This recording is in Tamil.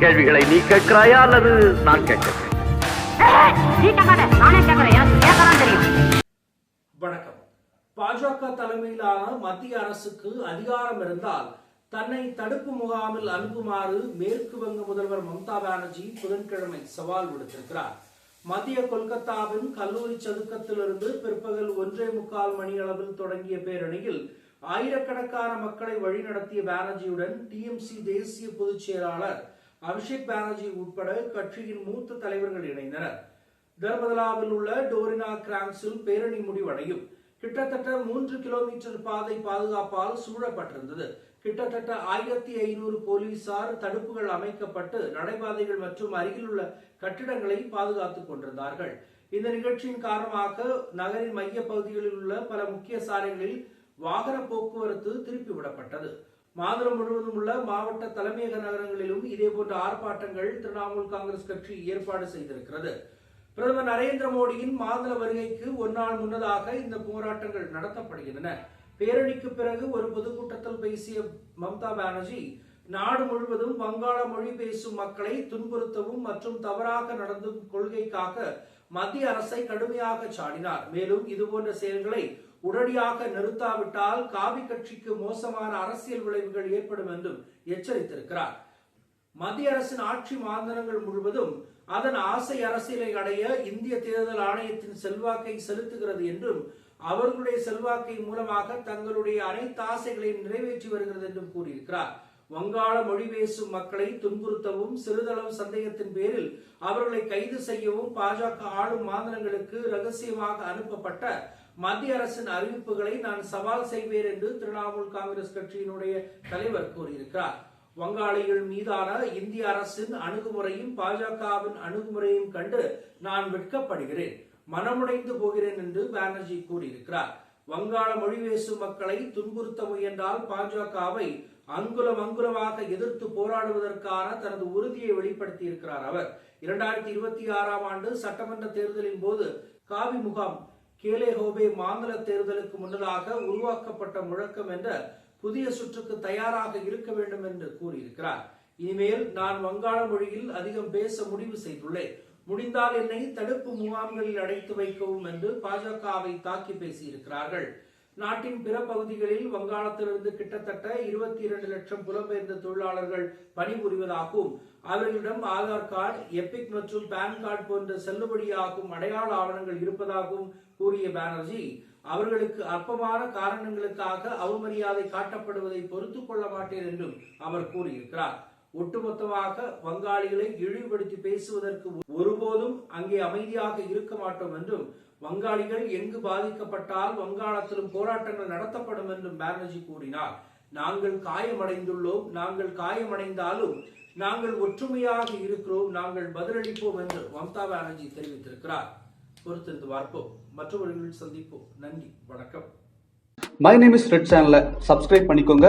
கேள்விகளை நீ கேட்கிறாயா அல்லது நான் கேட்கிறேன்? வணக்கம். பாஜக தலைமையிலான மத்திய அரசுக்கு அதிகாரம் இருந்தால் தன்னை தடுப்பு முகாமில் அனுப்புமாறு மேற்கு வங்க முதல்வர் மம்தா பானர்ஜி புதன்கிழமை சவால் விடுத்திருக்கிறார். மத்திய கொல்கத்தாவின் கல்லூரி சதுக்கத்திலிருந்து பிற்பகல் ஒன்றே முக்கால் மணி அளவில் தொடங்கிய பேரணியில் ஆயிரக்கணக்கான மக்களை வழிநடத்திய பானர்ஜியுடன் டிஎம்சி தேசிய பொதுச் செயலாளர் அபிஷேக் பானர்ஜி உட்பட கட்சியின் மூத்த தலைவர்கள் இணைந்தனர். தர்மதலாவில் உள்ள டோரினா கிராங்ஸில் பேரணி முடிவடையும். கிட்டத்தட்ட மூன்று கிலோமீட்டர் பாதை பாதுகாப்பால் சூழப்பட்டிருந்தது. கிட்டத்தட்ட ஆயிரத்தி ஐநூறு போலீசார் தடுப்புகள் அமைக்கப்பட்டு நடைபாதைகள் மற்றும் அருகில் உள்ள கட்டிடங்களை பாதுகாத்துக் கொண்டிருந்தார்கள். இந்த நிகழ்ச்சியின் காரணமாக நகரின் மைய பகுதிகளில் உள்ள பல முக்கிய சாலைகளில் வாகன போக்குவரத்து திருப்பி விடப்பட்டது மாநிலம் முழுவதும் உள்ள மாவட்ட தலைமையக நகரங்களிலும் இதேபோன்ற ஆர்ப்பாட்டங்கள் திரிணாமுல் காங்கிரஸ் கட்சி ஏற்பாடு செய்திருக்கிறது. பிரதமர் நரேந்திர மோடியின் மாநில வருகைக்கு ஒரு நாள் முன்னதாக இந்த போராட்டங்கள் நடத்தப்படுகின்றன. பேரணிக்கு பிறகு ஒரு பொதுக்கூட்டத்தில் பேசிய மம்தா பானர்ஜி நாடு முழுவதும் வங்காள மொழி பேசும் மக்களை துன்புறுத்தவும் மற்றும் தவறாக நடந்தும் கொள்கைக்காக மத்திய அரசை கடுமையாக சாடினார். மேலும் இதுபோன்ற செயல்களை உடனடியாக நிறுத்தாவிட்டால் காவி கட்சிக்கு மோசமான அரசியல் விளைவுகள் ஏற்படும் என்றும் எச்சரித்திருக்கிறார். மத்திய அரசின் ஆட்சி மாநிலங்கள் முழுவதும் அதன் ஆசை அரசியலை அடைய இந்திய தேர்தல் ஆணையத்தின் செல்வாக்கை செலுத்துகிறது என்றும் அவர்களுடைய செல்வாக்கை மூலமாக தங்களுடைய அனைத்து ஆசைகளையும் நிறைவேற்றி வருகிறது என்றும் கூறியிருக்கிறார். வங்காள மொழி பேசும் மக்களை துன்புறுத்தவும் சிறிதளவு சந்தேகத்தின் பேரில் அவர்களை கைது செய்யவும் பாஜக ஆளும் மாநிலங்களுக்கு ரகசியமாக அனுப்பப்பட்ட மத்திய அரசின் அறிவிப்புகளை நான் சவால் செய்வேன் என்று திரிணாமுல் காங்கிரஸ் கட்சியினுடைய தலைவர் கூறியிருக்கிறார். வங்காளிகள் மீதான இந்திய அரசின் அணுகுமுறையும் பாஜகவின் அணுகுமுறையும் கண்டு நான் வெட்கப்படுகிறேன். மனமுடைந்து போகிறேன் என்று பானர்ஜி கூறியிருக்கிறார். வங்காள மொழி பேசும் மக்களை துன்புறுத்த முயன்றால் பாஜகவை அங்குலம் அங்குலமாக எதிர்த்து போராடுவதற்கான தனது உறுதியை வெளிப்படுத்தி இருக்கிறார் அவர். இரண்டாயிரத்தி இருபத்தி ஆறாம் ஆண்டு சட்டமன்ற தேர்தலின் போது காவி முகாம் கேலே ஹோபே மாநில தேர்தலுக்கு முன்னதாக உருவாக்கப்பட்ட முழக்கம் என்ற புதிய சுற்றுக்கு தயாராக இருக்க வேண்டும் என்று கூறியிருக்கிறார். இனிமேல் நான் வங்காள மொழியில் அதிகம் பேச முடிவு செய்துள்ளேன். முடிந்தால் என்னை தடுப்பு முகாம்களில் அடைத்து வைக்கவும் என்று பாஜகவை தாக்கி பேசியிருக்கிறார்கள். நாட்டின் பிற பகுதிகளில் வங்காளத்திலிருந்து கிட்டத்தட்ட இருபத்தி இரண்டு லட்சம் புலம்பெயர்ந்த தொழிலாளர்கள் பணிபுரிவதாகவும் அவர்களிடம் ஆதார் கார்டு எபிக் மற்றும் பான் கார்டு போன்ற செல்லுபடியாகும் அடையாள ஆவணங்கள் இருப்பதாகவும் கூறிய பானர்ஜி அவர்களுக்கு அற்பமான காரணங்களுக்காக அவமரியாதை காட்டப்படுவதை பொறுத்துக் கொள்ள மாட்டேன் என்றும் அவர் கூறியிருக்கிறார். ஒட்டுமொத்தமாக வங்காளிகளை இழிவுபடுத்தி பேசுவதற்கு ஒருபோதும் அங்கே அமைதியாக இருக்க மாட்டோம் என்றும் வங்காளிகள் எங்கு பாதிக்கப்பட்டால் வங்காளத்திலும் போராட்டங்கள் நடத்தப்படும் என்றும் பானர்ஜி கூறினார். நாங்கள் காயமடைந்துள்ளோம் நாங்கள் காயமடைந்தாலும் நாங்கள் ஒற்றுமையாக இருக்கிறோம் நாங்கள் பதிலளிப்போம் என்று மம்தா பானர்ஜி தெரிவித்திருக்கிறார். பொறுத்திருந்து பார்ப்போம். மற்றவர்கள் சந்திப்போம். நன்றி வணக்கம். மை நேம் இஸ் ரெட் சேனலை சப்ஸ்கிரைப் பண்ணிக்கோங்க.